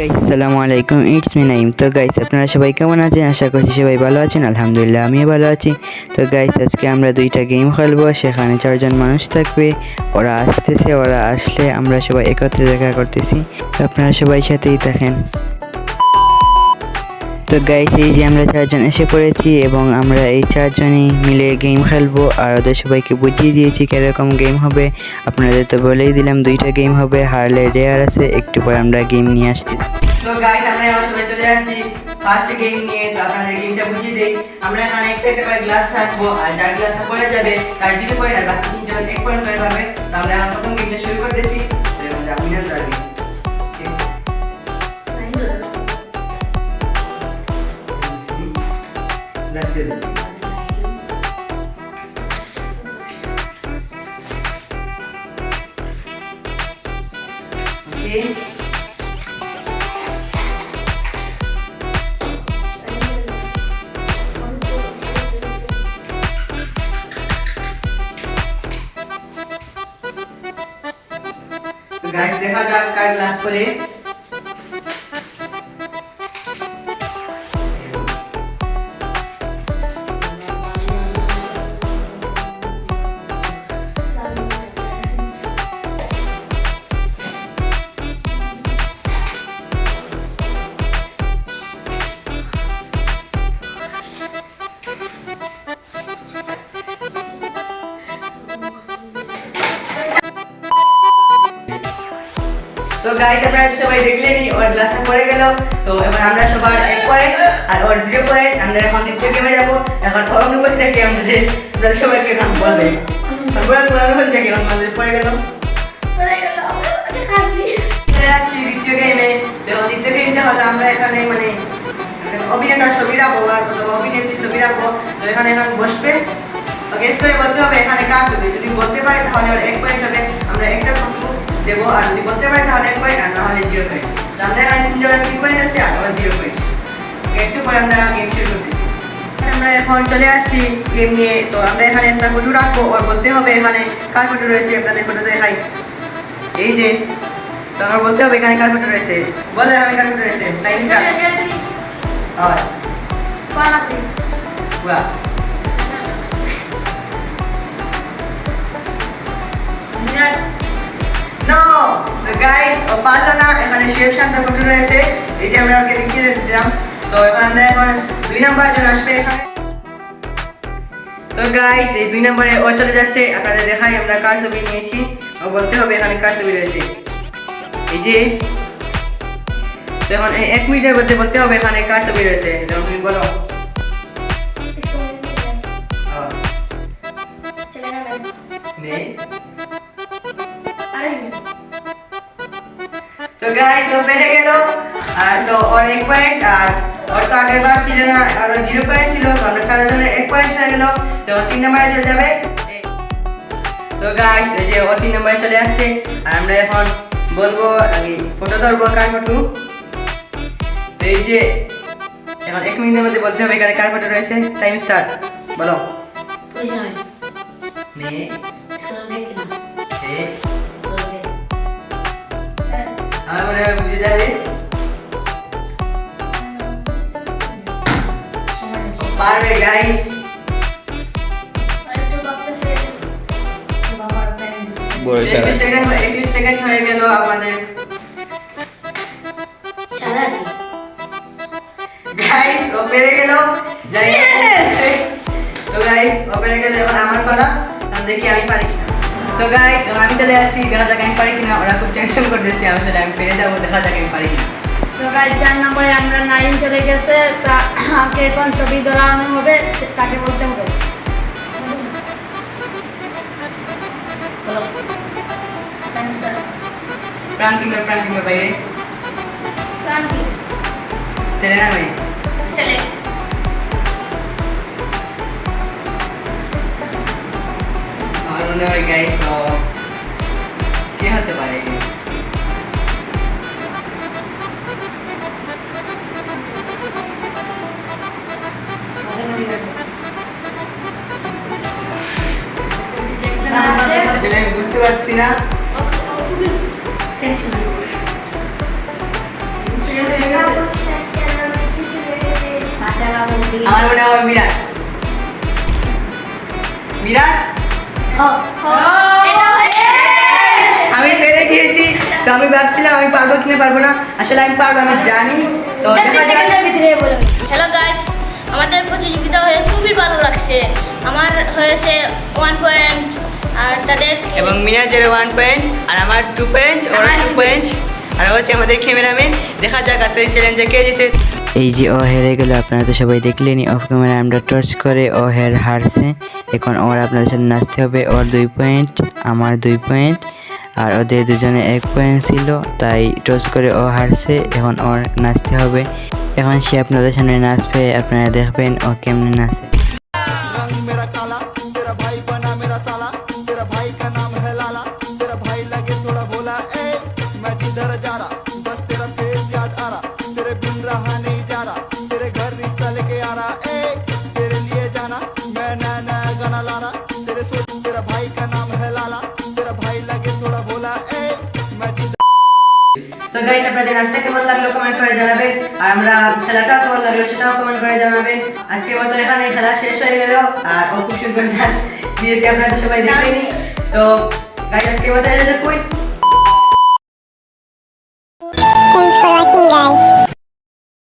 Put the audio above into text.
Guys আসসালামু আলাইকুম it's me Naim তো গাইস আপনারা সবাই কেমন আছেন? আশা করছি সবাই ভালো আছেন। আলহামদুলিল্লাহ, আমিও ভালো আছি। তো গাইস আজকে আমরা দুইটা গেম খেলব। সেখানে চারজন মানুষ থাকবে। ওরা আসতেছে, ওরা আসলে আমরা সবাই একত্রে দেখা করতেছি। তো আপনারা সবাই সাথেই থাকেন। তো গাইস এই যে আমরা চারজন এসে পড়েছি এবং আমরা এই চারজনই মিলে গেম খেলব। আর ওদের সবাইকে বুঝিয়ে দিয়েছি কীরকম গেম হবে। আপনাদের তো বলেই দিলাম দুইটা গেম হবে, হারলে রেয়ার আছে, একটু পর আমরা গেম নিয়ে আসতেছি তো গাইস আমরা এবার সবাই চলে আসছি। ফার্স্ট গেম নিয়ে, তো আপনাদের গেমটা বুঝিয়ে দেই। আমরা এখানে এক সাইডে করে গ্লাস রাখব আর যার গ্লাস পড়ে যাবে, তার জিরো পয়েন্ট আর বাকি তিনজন এক পয়েন্ট করে পাবে। তো আমরা এখন ওকে তো গাইস দেখা যাক কার গ্লাস করে তো গাইস আপনারা সবাই দেখলেনই ওর গ্লাসটা পড়ে গেল। তো এবার আমরা সবার এক পয়েন্ট আর ওর জিরো পয়েন্ট আমরা এখন দ্বিতীয় গেমে যাব। এখন ওর অনুভূতিটা কি আমাদের? আপনাদের সবাইকে এখন বলবে তারপরে ওর অনুভূতিটা কি? আমাদের পড়ে গেল। আসছি দ্বিতীয় গেমে তো দ্বিতীয় গেমটা হলো আমরা এখানে মানে এখানে অভিনেতার ছবি রাখব বা অথবা অভিনেত্রীর ছবি রাখব তো এখানে এখন বসবে। গেস করে বলতে হবে এখানে কার ছবি? যদি বলতে পারে তাহলে এক পয়েন্ট হবে। আমরা একটা দেবো আর যদি বলতে পারে তাহলে এক পয়েন্ট আর না হলে জিরো পয়েন্ট তো আমরা এখানে তিনজনের তিন পয়েন্ট আছে? আর ওর জিরো পয়েন্ট একটু পরে আমরা গেম শুরু করতেছি। আমরা এখন চলে আসছি গেম নিয়ে। তো আমরা এখানে একটা ফটো রাখব। ওর বলতে হবে এখানে কার ফটো রয়েছে? আপনাদের ফটো দেখাই। এই যে তো আমার বলতে হবে এখানে কার ফটো রয়েছে? বলে এখানে কার ফটো রয়েছে? স্টার্ট হয়। ও পারল না এখানে শেফ শান্ত রয়েছে। এই যে আমরা ওকে লিখে দিলাম। তো এখন দুই নাম্বার জন আসবে এখানে। তো গাইস এই দুই নম্বরে ও চলে যাচ্ছে। আপনাদের দেখাই আমরা কার ছবি নিয়েছি। ও বলতে হবে এখানে কার ছবি রয়েছে। এই যে তো এখন এক মিনিটের মধ্যে বলতে হবে এখানে কার ছবি রয়েছে। যেমন তুমি বলো। নেই। গাইস ও পেরে গেল। আর তো ওর এক পয়েন্ট আর ওর তো আগের বার ছিল না আর জিরো পয়েন্ট ছিল তো আমরা চারজনে এক পয়েন্ট হয়ে গেল। তো তিন নম্বরে চলে যাবে। তো গাইস এই যে ও তিন নম্বরে চলে আসছে। আর আমরা এখন বলব ফটো ধরবো কার ফটো তো এই যে এখন এক মিনিটের মধ্যে বলতে হবে এখানে কার ফটো রয়েছে। টাইম স্টার্ট বলো। নে হয় বুঝে যাবে পারবে গাইস একটু সেকেন্ড হয়ে গেল আমাদের। গাইস ও পেরে গেল। তো গাইস ও পেরে গেল। এখন আমার পালা। আমি দেখি আমি পারি কিনা। তো গাইস আমি চলে আসছি দেখা যাক আমি পারি কিনা। ওরা খুব টেনশন করতেছি আমি চলে আমি পেরে যাব দেখা যাক আমি পারি কিনা। সকাল চার নম্বরে আমরা নাইন চলে গেছে তা আগে এখন ছবি ধরানো হবে তাকে বলতে হবে? বলো। প্রান্তিক প্রান্তিক বাইরে? ক্রান্তি। ছেলে না মেয়ে? ছেলে। হয় গাইস তো হতে পারে বুঝতে পারছি না। আমার মনে হয় মিরাজ। মিরাজ? আমি পেরে গিয়েছি তো আমি ভাবছিলাম আমি পারব কিনা পারব না। আসলে আমি পারব আমি জানি। তো হ্যালো গাইস আমাদের প্রতিযোগিতা হয়ে খুবই ভালো লাগছে। আমার হয়েছে ওয়ান পয়েন্ট আর তাদের এবং মিনাজের ওয়ান পয়েন্ট আর আমার টু পয়েন্ট ওর টু পয়েন্ট আর হচ্ছে আমাদের ক্যামেরাম্যান দেখা যাক আসলে চ্যালেঞ্জে কে জিতে এই যে ও হেরে গেল, আপনারা তো সবাই দেখলেনি অফ ক্যামেরা আমরা টর্চ করে ও হের হারছে। এখন ওর আপনাদের সাথে নাচতে হবে। ওর দুই পয়েন্ট আমার দুই পয়েন্ট আর ওদের দুজনে এক পয়েন্ট ছিল, তাই টস করে ও হারছে। এখন ওর নাচতে হবে। এখন সে আপনাদের সামনে নাচবে। আপনারা দেখবেন ও কেমনে নাচে। গাইস আপনাদের নাচটা কেমন লাগল কমেন্ট করে জানাবেন আর আমরা খেলাটা কেমন লাগল সেটাও কমেন্ট করে জানাবেন। আজকে মতো এখানে খেলা শেষ হয়ে গেল। আর ও খুব সুন্দর নাচ দিয়েছে, আপনাদের সবাই দেখেনি তো গাইস আজকে মতো এটা কই Thanks for watching, guys.